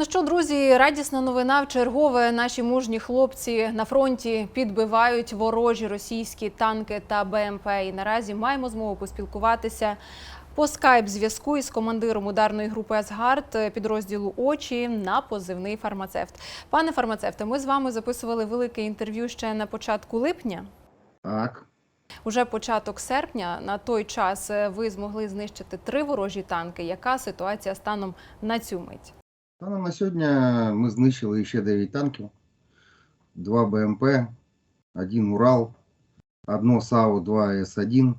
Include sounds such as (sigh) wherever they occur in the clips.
Ну що, друзі, радісна новина. В чергове наші мужні хлопці на фронті підбивають ворожі російські танки та БМП. І наразі маємо змогу поспілкуватися по скайп зв'язку із командиром ударної групи Асгард підрозділу Очі на позивний фармацевт. Пане фармацевте, ми з вами записували велике інтерв'ю ще на початку липня. Так, Уже початок серпня. На той час ви змогли знищити три ворожі танки. Яка ситуація станом на цю мить? Станом на сьогодні ми знищили ще 9 танків, 2 БМП, 1 Урал, одно САУ, 2 С1.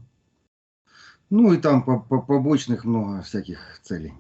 Ну и там по- побочных много всяких целей.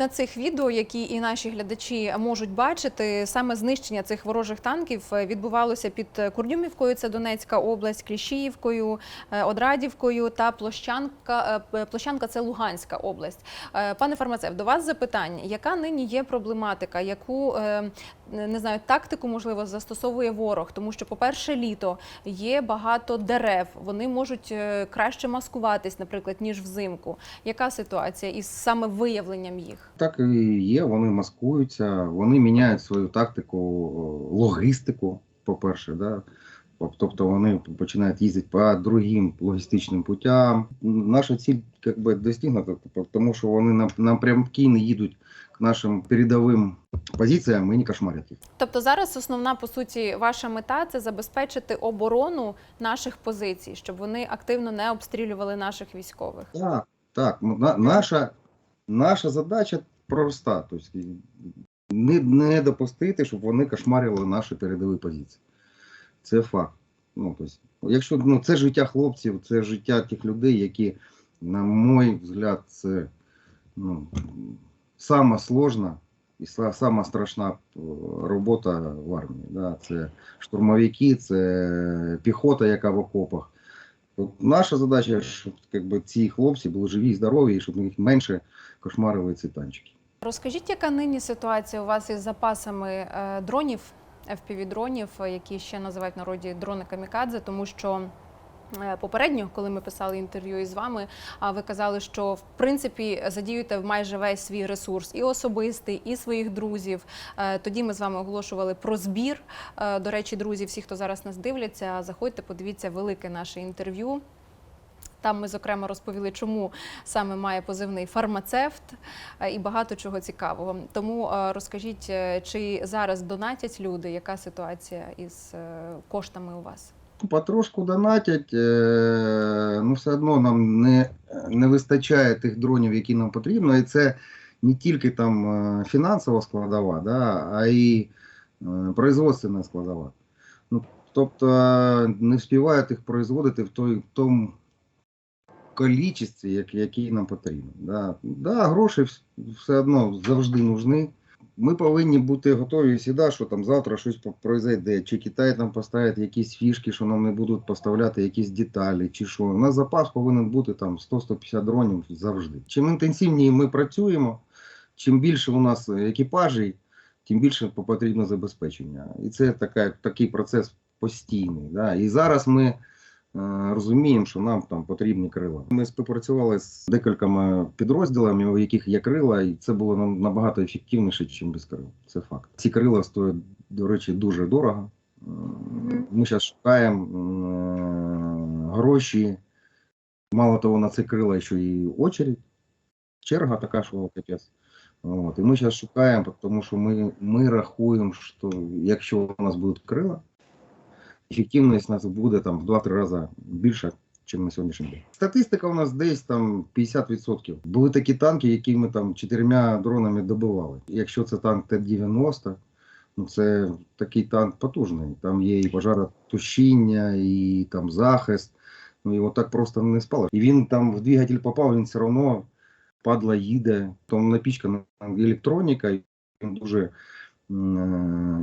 На цих відео, які і наші глядачі можуть бачити, саме знищення цих ворожих танків е, відбувалося під Курдюмівкою, це Донецька область, Кліщіївкою, е, Одрадівкою та Площанка. е, Площанка це Луганська область. Е, Пане фармацевт, до вас запитання: яка нині є проблематика, яку е, не знаю, тактику можливо застосовує ворог? Тому що, по-перше, літо є багато дерев, вони можуть е, краще маскуватись, наприклад, ніж взимку. Яка ситуація із саме виявленням їх? Так і є, вони маскуються, вони міняють свою тактику, логістику, по-перше, да? Тобто вони починають їздити по другим логістичним путям. Наша ціль как би, достигнута, тобто, тому що вони нам- напрямки не їдуть к нашим передовим позиціям і не кошмарять їх. Тобто зараз основна по суті ваша мета це забезпечити оборону наших позицій, щоб вони активно не обстрілювали наших військових. Так, так. ну, наша, наша задача проста. Тобто, не, не допустити, щоб вони кошмарили наші передові позиції. Це факт. Ну, тобто, якщо ну, це життя хлопців, це життя тих людей, які, на мой взгляд, це ну, сама сложна і са- сама страшна е, робота в армії. Да? Це штурмовики, це піхота, яка в окопах. От наша задача, щоб якби, ці хлопці були живі і здорові, і щоб їх менше кошмарили ці танчики. Розкажіть, яка нині ситуація у вас із запасами е, дронів, FPV-дронів, е, які ще називають в народі дрони камікадзе, тому що. е, Попередньо, коли ми писали інтерв'ю із вами, а ви казали, що в принципі задіюєте майже весь свій ресурс і особистий, і своїх друзів. Е, Тоді ми з вами оголошували про збір. До речі, друзі, всі, хто зараз нас дивляться, заходьте, подивіться велике наше інтерв'ю. Там ми зокрема розповіли, чому саме має позивний фармацевт е, і багато чого цікавого. Тому е, розкажіть, е, чи зараз донатять люди? Яка ситуація із коштами у вас? Потрошку донатять, ну все одно нам не, не вистачає тих дронів, які нам потрібно. І це не тільки там фінансова складова, да, а й производственна складова. Ну, тобто не встигають їх производити в, той, в тому кількості, як, які нам потрібно. Да. Да, гроші все одно завжди нужны. Ми повинні бути готові завжди, що там завтра щось произойде, чи Китай там поставить якісь фішки, що нам не будуть поставляти якісь деталі, чи що. У нас запас повинен бути там 100-150 дронів завжди. Чим інтенсивніше ми працюємо, чим більше у нас екіпажей, тим більше потрібно забезпечення. І це така, такий процес постійний. Да? І зараз ми розуміємо, що нам там потрібні крила. Ми співпрацювали з декількома підрозділами, у яких є крила, і це було нам набагато ефективніше, ніж без крил. Це факт. Ці крила стоять, до речі, дуже дорого. Е, Ми зараз шукаємо е, гроші. Мало того, на ці крила ще і очередь, черга така, що капець. От. І ми зараз шукаємо, тому що ми, ми рахуємо, що якщо у нас будуть крила, ефективність у нас буде там в 2-3 рази більша, ніж на сьогоднішній день. Статистика у нас десь там 50%. Були такі танки, які ми там чотирма дронами добивали. Якщо це танк Т-90, ну це такий танк потужний. Там є і пожаротушіння, і там захист. Ну його так просто не спало. І він там в двигатель попав, він все одно падла їде, там напічкана електроніка, і дуже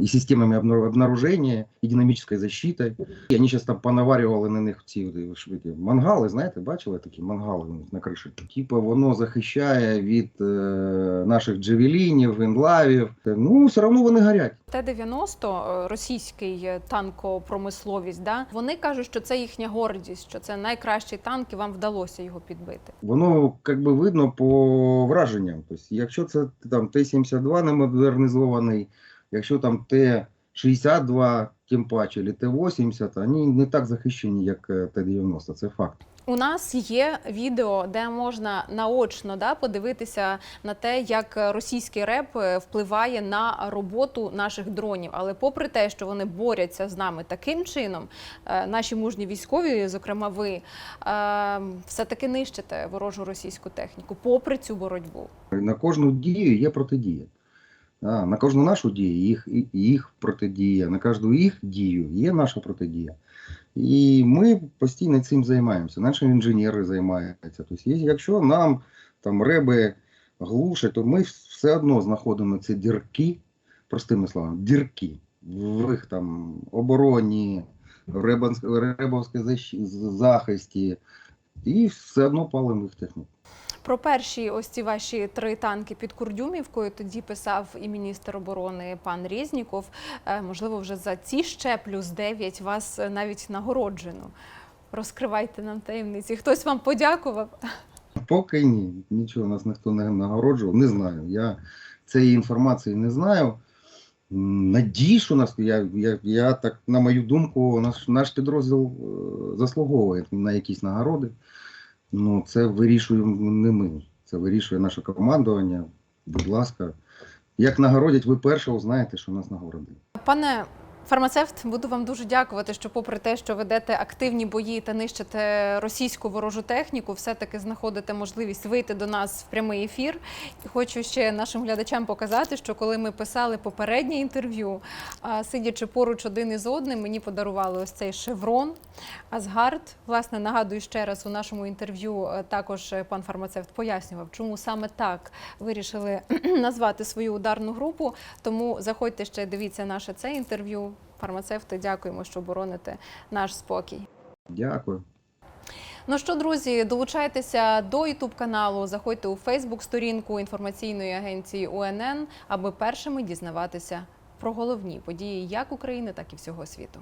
і системами обна- обнаружения, і динамічною защитой. І вони зараз там понаварювали на них ці от, мангали, знаєте, бачили такі мангали на криші? Типу воно захищає від е, наших джевелінів, інлавів. Ну, все одно вони горять. Т-90, е, російський е, танкопромисловість, да? вони кажуть, що це їхня гордість, що це найкращий танк, і вам вдалося його підбити. Воно як би видно по враженням. Тобто, якщо це там Т-72 не модернізований, якщо там Т-62, тим паче, чи Т-80, вони не так захищені, як е, Т-90, це факт. У нас є відео, де можна наочно да, подивитися на те, як російський реп е, впливає на роботу наших дронів. Але попри те, що вони борються з нами таким чином, е, наші мужні військові, зокрема ви, е, все-таки нищите ворожу російську техніку, попри цю боротьбу. На кожну дію є протидія. А, на кожну нашу дію їх, їх протидія, на кожну їх дію є наша протидія. І ми постійно цим займаємося. Наші інженери займаються. Тобто, якщо нам там реби глушать, то ми все одно знаходимо ці дірки, простими словами, дірки в їх там обороні, ребовській захисті, і все одно палимо їх техніку. Про перші ось ці ваші три танки під Курдюмівкою тоді писав і міністр оборони пан Резніков. Е, Можливо, вже за ці ще плюс 9 вас е, навіть нагороджено. Розкривайте нам таємниці. Хтось вам подякував. Поки ні, нічого нас ніхто не нагороджував, не знаю. Я цієї інформації не знаю. М, Надію, що нас, я, я, я так, на мою думку, наш, наш підрозділ е, заслуговує на якісь нагороди. Ну, це вирішуємо не ми. Це вирішує наше командування. Будь ласка. Як нагородять, ви першого знаєте, що нас нагородили. Пане фармацевт, буду вам дуже дякувати, що, попри те, що ведете активні бої та нищите російську ворожу техніку, все-таки знаходите можливість вийти до нас в прямий ефір. І хочу ще нашим глядачам показати, що коли ми писали попереднє інтерв'ю, сидячи поруч один із одним, мені подарували ось цей шеврон. Асгард, власне, нагадую ще раз у нашому інтерв'ю е, також е, пан фармацевт пояснював, чому саме так вирішили (clears throat) назвати свою ударну групу. Тому заходьте ще дивіться наше це інтерв'ю. Фармацевти, дякуємо, що бороните наш спокій. Дякую. Ну що, друзі, долучайтеся до youtube каналу, заходьте у Фейсбук сторінку інформаційної агенції УНН, аби першими дізнаватися про головні події як України, так і всього світу.